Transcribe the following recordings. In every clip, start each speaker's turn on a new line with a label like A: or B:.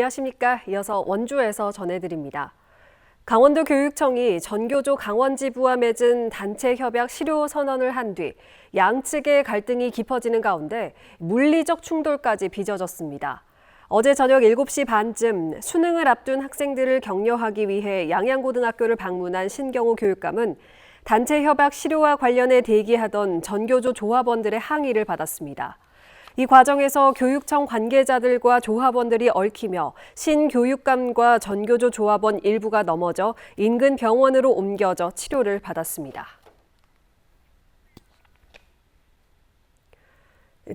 A: 안녕하십니까. 이어서 원주에서 전해드립니다. 강원도 교육청이 전교조 강원지부와 맺은 단체 협약 실효 선언을 한 뒤 양측의 갈등이 깊어지는 가운데 물리적 충돌까지 빚어졌습니다. 어제 저녁 7시 반쯤 수능을 앞둔 학생들을 격려하기 위해 양양고등학교를 방문한 신경호 교육감은 단체 협약 실효와 관련해 대기하던 전교조 조합원들의 항의를 받았습니다. 이 과정에서 교육청 관계자들과 조합원들이 얽히며 신교육감과 전교조 조합원 일부가 넘어져 인근 병원으로 옮겨져 치료를 받았습니다.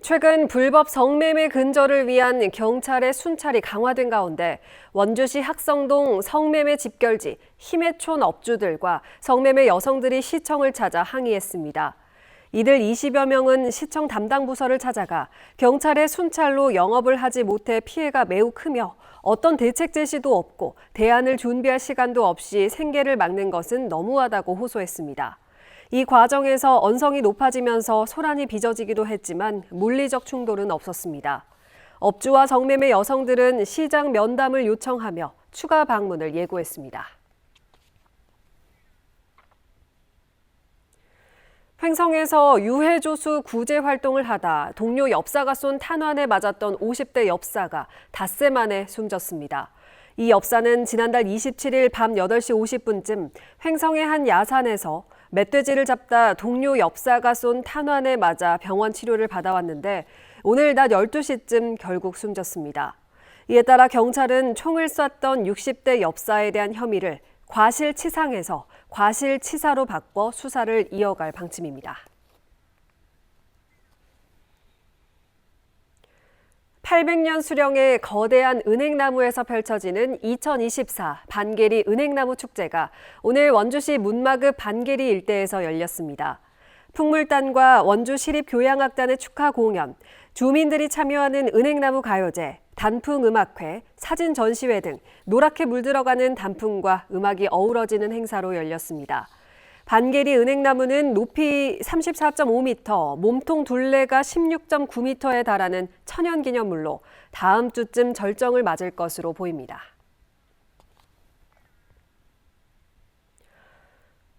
A: 최근 불법 성매매 근절을 위한 경찰의 순찰이 강화된 가운데 원주시 학성동 성매매 집결지 힘의촌 업주들과 성매매 여성들이 시청을 찾아 항의했습니다. 이들 20여 명은 시청 담당 부서를 찾아가 경찰의 순찰로 영업을 하지 못해 피해가 매우 크며 어떤 대책 제시도 없고 대안을 준비할 시간도 없이 생계를 막는 것은 너무하다고 호소했습니다. 이 과정에서 언성이 높아지면서 소란이 빚어지기도 했지만 물리적 충돌은 없었습니다. 업주와 성매매 여성들은 시장 면담을 요청하며 추가 방문을 예고했습니다. 횡성에서 유해조수 구제 활동을 하다 동료 엽사가 쏜 탄환에 맞았던 50대 엽사가 닷새 만에 숨졌습니다. 이 엽사는 지난달 27일 밤 8시 50분쯤 횡성의 한 야산에서 멧돼지를 잡다 동료 엽사가 쏜 탄환에 맞아 병원 치료를 받아왔는데 오늘 낮 12시쯤 결국 숨졌습니다. 이에 따라 경찰은 총을 쐈던 60대 엽사에 대한 혐의를 과실치상에서 과실치사로 바꿔 수사를 이어갈 방침입니다. 800년 수령의 거대한 은행나무에서 펼쳐지는 2024 반계리 은행나무 축제가 오늘 원주시 문마급 반계리 일대에서 열렸습니다. 풍물단과 원주 시립 교향악단의 축하 공연, 주민들이 참여하는 은행나무 가요제, 단풍 음악회, 사진 전시회 등 노랗게 물들어가는 단풍과 음악이 어우러지는 행사로 열렸습니다. 반계리 은행나무는 높이 34.5m, 몸통 둘레가 16.9m에 달하는 천연기념물로 다음 주쯤 절정을 맞을 것으로 보입니다.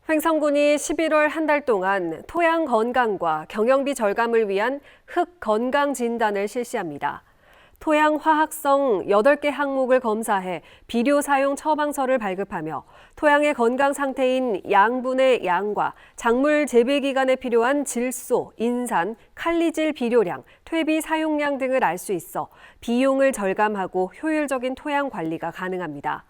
A: 횡성군이 11월 한 달 동안 토양 건강과 경영비 절감을 위한 흙 건강 진단을 실시합니다. 토양 화학성 8개 항목을 검사해 비료 사용 처방서를 발급하며 토양의 건강 상태인 양분의 양과 작물 재배 기간에 필요한 질소, 인산, 칼리질 비료량, 퇴비 사용량 등을 알 수 있어 비용을 절감하고 효율적인 토양 관리가 가능합니다.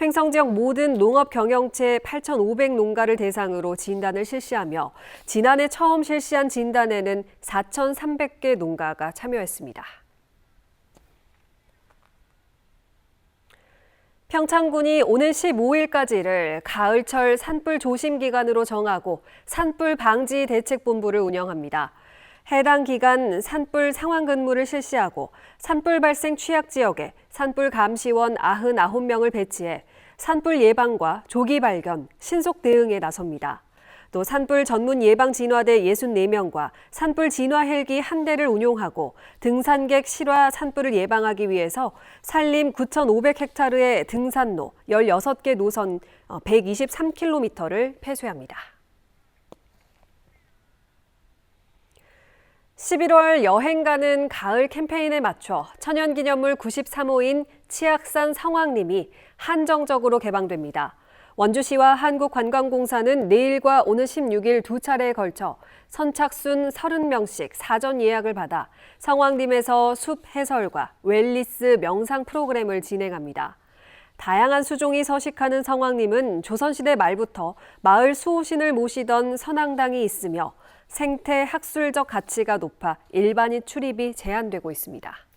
A: 횡성 지역 모든 농업 경영체 8,500 농가를 대상으로 진단을 실시하며 지난해 처음 실시한 진단에는 4,300개 농가가 참여했습니다. 평창군이 오는 15일까지를 가을철 산불 조심 기간으로 정하고 산불 방지 대책본부를 운영합니다. 해당 기간 산불 상황 근무를 실시하고 산불 발생 취약 지역에 산불 감시원 99명을 배치해 산불 예방과 조기 발견, 신속 대응에 나섭니다. 또 산불 전문 예방 진화대 64명과 산불 진화 헬기 한 대를 운용하고 등산객 실화 산불을 예방하기 위해서 산림 9,500헥타르의 등산로 16개 노선 123km를 폐쇄합니다. 11월 여행 가는 가을 캠페인에 맞춰 천연기념물 93호인 치악산 성황림이 한정적으로 개방됩니다. 원주시와 한국관광공사는 내일과 오는 16일 두 차례에 걸쳐 선착순 30명씩 사전 예약을 받아 성황림에서 숲 해설과 웰리스 명상 프로그램을 진행합니다. 다양한 수종이 서식하는 성황림은 조선시대 말부터 마을 수호신을 모시던 선앙당이 있으며 생태 학술적 가치가 높아 일반인 출입이 제한되고 있습니다.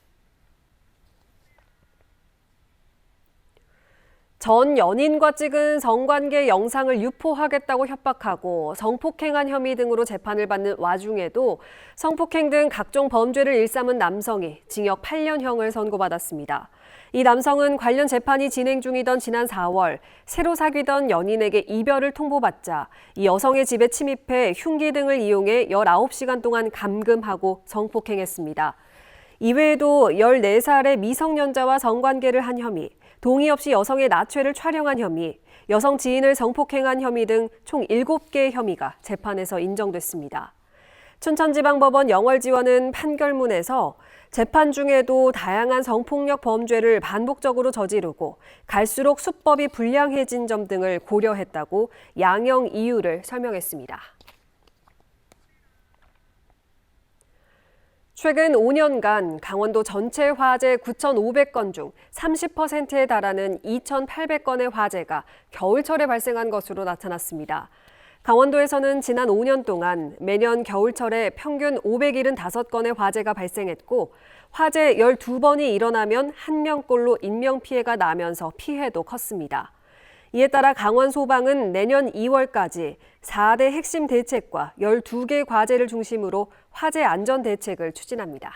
A: 전 연인과 찍은 성관계 영상을 유포하겠다고 협박하고 성폭행한 혐의 등으로 재판을 받는 와중에도 성폭행 등 각종 범죄를 일삼은 남성이 징역 8년형을 선고받았습니다. 이 남성은 관련 재판이 진행 중이던 지난 4월 새로 사귀던 연인에게 이별을 통보받자 이 여성의 집에 침입해 흉기 등을 이용해 19시간 동안 감금하고 성폭행했습니다. 이외에도 14살의 미성년자와 성관계를 한 혐의, 동의 없이 여성의 나체를 촬영한 혐의, 여성 지인을 성폭행한 혐의 등 총 7개의 혐의가 재판에서 인정됐습니다. 춘천지방법원 영월지원은 판결문에서 재판 중에도 다양한 성폭력 범죄를 반복적으로 저지르고 갈수록 수법이 불량해진 점 등을 고려했다고 양형 이유를 설명했습니다. 최근 5년간 강원도 전체 화재 9,500건 중 30%에 달하는 2,800건의 화재가 겨울철에 발생한 것으로 나타났습니다. 강원도에서는 지난 5년 동안 매년 겨울철에 평균 575건의 화재가 발생했고 화재 12번이 일어나면 한 명꼴로 인명피해가 나면서 피해도 컸습니다. 이에 따라 강원 소방은 내년 2월까지 4대 핵심 대책과 12개 과제를 중심으로 화재 안전 대책을 추진합니다.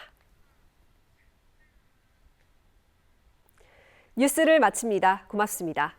A: 뉴스를 마칩니다. 고맙습니다.